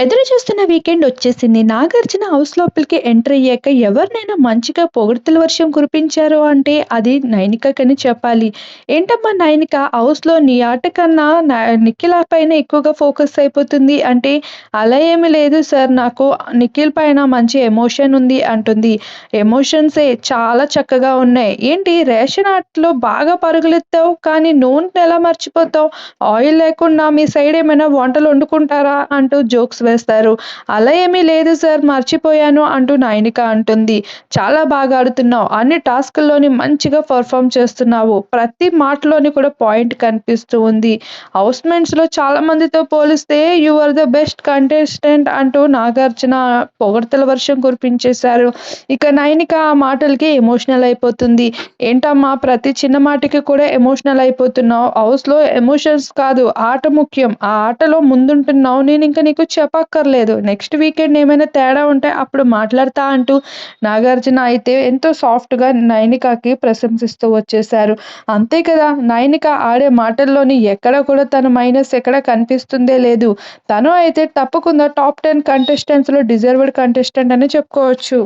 ఎదురు చూస్తున్న వీకెండ్ వచ్చేసింది. నాగార్జున హౌస్ లోపలికి ఎంటర్ అయ్యాక ఎవరినైనా మంచిగా పొగడ్తల వర్షం కురిపించారు అంటే అది నైనికకని చెప్పాలి. ఏంటమ్మా నైనిక హౌస్‌లో నీ ఆట కన్నా నిఖిల్ నిఖిల పైన ఎక్కువగా ఫోకస్ అయిపోతుంది అంటే, అలా ఏమి లేదు సార్ నాకు నిఖిల్ పైన మంచి ఎమోషన్ ఉంది అంటుంది. ఎమోషన్సే చాలా చక్కగా ఉన్నాయి. ఏంటి రేషన్ ఆటలో బాగా పరుగులెత్తావు కానీ నూనె ఎలా మర్చిపోతావు? ఆయిల్ లేకుండా మీ సైడ్ ఏమైనా వంటలు వండుకుంటారా? అంటూ జోక్స్ వేస్తారు. అలా ఏమీ లేదు సార్ మర్చిపోయాను అంటూ నైనిక అంటుంది. చాలా బాగా ఆడుతున్నావు. అన్ని టాస్కుల్లోని మంచిగా పెర్ఫార్మ్ చేస్తున్నావు. ప్రతి మాటలోని కూడా పాయింట్ కనిపిస్తూ ఉంది. హౌస్మెంట్స్లో చాలా మందితో పోలిస్తే you are the best contestant అంటూ నాగార్జున పొగడ్తల వర్షం కురిపించేశారు. ఇక నైనిక ఆ మాటలకి ఎమోషనల్ అయిపోతుంది. ఏంటమ్మా ప్రతి చిన్న మాటకి కూడా ఎమోషనల్ అయిపోతున్నావు. హౌస్‌లో ఎమోషన్స్ కాదు ఆట ముఖ్యం. ఆ ఆటలో ముందుంటున్నావు. నేను ఇంకా నీకు చెప్ప చెప్పక్కర్లేదు. నెక్స్ట్ వీకెండ్ ఏమైనా తేడా ఉంటే అప్పుడు మాట్లాడతా అంటూ నాగార్జున అయితే ఎంతో సాఫ్ట్‌గా నైనికాకి ప్రశంసిస్తూ వచ్చేశారు. అంతే కదా! నైనిక ఆడే మాటల్లోని ఎక్కడ కూడా తన మైనస్ ఎక్కడ కనిపిస్తుందే లేదు. తను అయితే తప్పకుండా టాప్ 10 కంటెస్టెంట్స్‌లో డిజర్వ్డ్ కంటెస్టెంట్ అని చెప్పుకోవచ్చు.